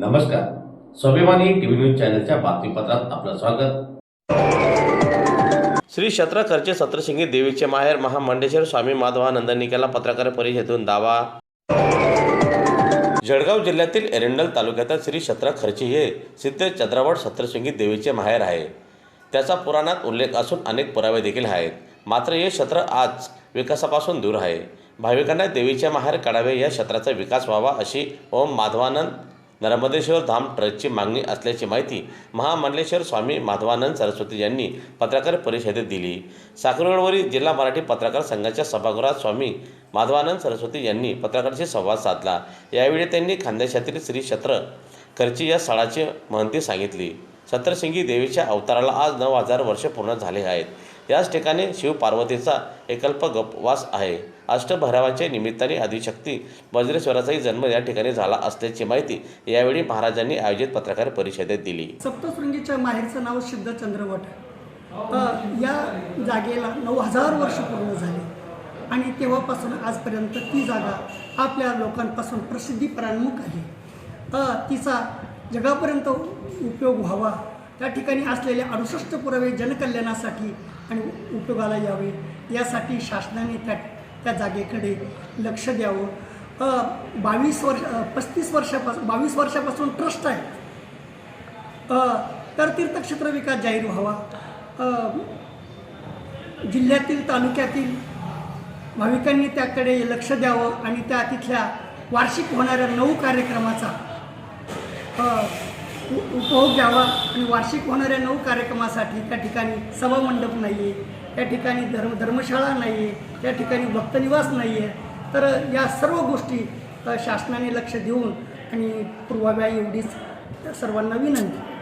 नमस्कार. स्वाभिमानी TV news चॅनलच्या बातमीपत्रात आपलं स्वागत. श्री शत्र खर्चे सत्रशिंगी देवीचे माहेर महामंडेश्वर स्वामी माधवानंदनी केला पत्रकार परिषदेतून दावा. जळगाव जिल्ह्यातील एरंडल तालुक्यातील श्री शत्र खर्ची हे सिद्ध चंद्रावड सत्रशिंगी देवीचे माहेर आहे. त्याचा पुराणात उल्लेख असून अनेक पुरावे देखील आहेत. मात्र हे क्षेत्र आज विकासापासून दूर आहे. भाविकांना देवीचे माहेर काढावे या क्षेत्राचा विकास व्हावा अशी ओम माधवानंद नर्मदेश्वर धाम ट्रस्टची मागणी असल्याची माहिती महामंडलेश्वर स्वामी माधवानंद सरस्वती यांनी पत्रकार परिषदेत दिली. साखरगडवरील जिल्हा मराठी पत्रकार संघाच्या सभागृहात स्वामी माधवानंद सरस्वती यांनी पत्रकारांशी संवाद साधला. यावेळी त्यांनी खानदेशातील श्री क्षेत्र खर्ची या स्थळाची महंती सांगितली. सत्रशिंगी देवीच्या अवताराला आज नऊ हजार वर्ष पूर्ण झाले आहेत. याच ठिकाणी शिवपार्वतीचा एकल्प गपवास आहे. अष्टभैरवाच्या निमित्ताने आदिशक्ती वज्रेश्वराचाही जन्म या ठिकाणी झाला असल्याची माहिती यावेळी महाराजांनी आयोजित पत्रकार परिषदेत दिली. सप्तशृंगीच्या माहेरचं नाव सिद्ध चंद्रवट या जागेला नऊ हजार वर्ष पूर्ण झाले. आणि तेव्हापासून आजपर्यंत ती जागा आपल्या लोकांपासून प्रसिद्धी प्राणमुख आहे. तिचा जगापर्यंत उपयोग व्हावा. त्या ठिकाणी असलेले अडुसष्ट पुरावे जनकल्याणासाठी आणि उपयोगाला यावे. यासाठी शासनाने त्या त्या जागेकडे लक्ष द्यावं. बावीस वर्ष पस्तीस वर्षापासून बावीस वर्षापासून ट्रस्ट आहे. तर तीर्थक्षेत्र विकास जाहीर व्हावा. जिल्ह्यातील तालुक्यातील भाविकांनी त्याकडे लक्ष द्यावं आणि त्या तिथल्या वार्षिक होणाऱ्या नऊ कार्यक्रमाचा उपभोग घ्यावा आणि वार्षिक होणाऱ्या नऊ कार्यक्रमासाठी त्या ठिकाणी सभामंडप नाही आहे त्या ठिकाणी धर्म धर्मशाळा नाही आहे त्या ठिकाणी भक्तनिवास नाही आहे तर या सर्व गोष्टी शासनाने लक्ष देऊन आणि पूर्वाव्या एवढीच. सर्वांना विनंती.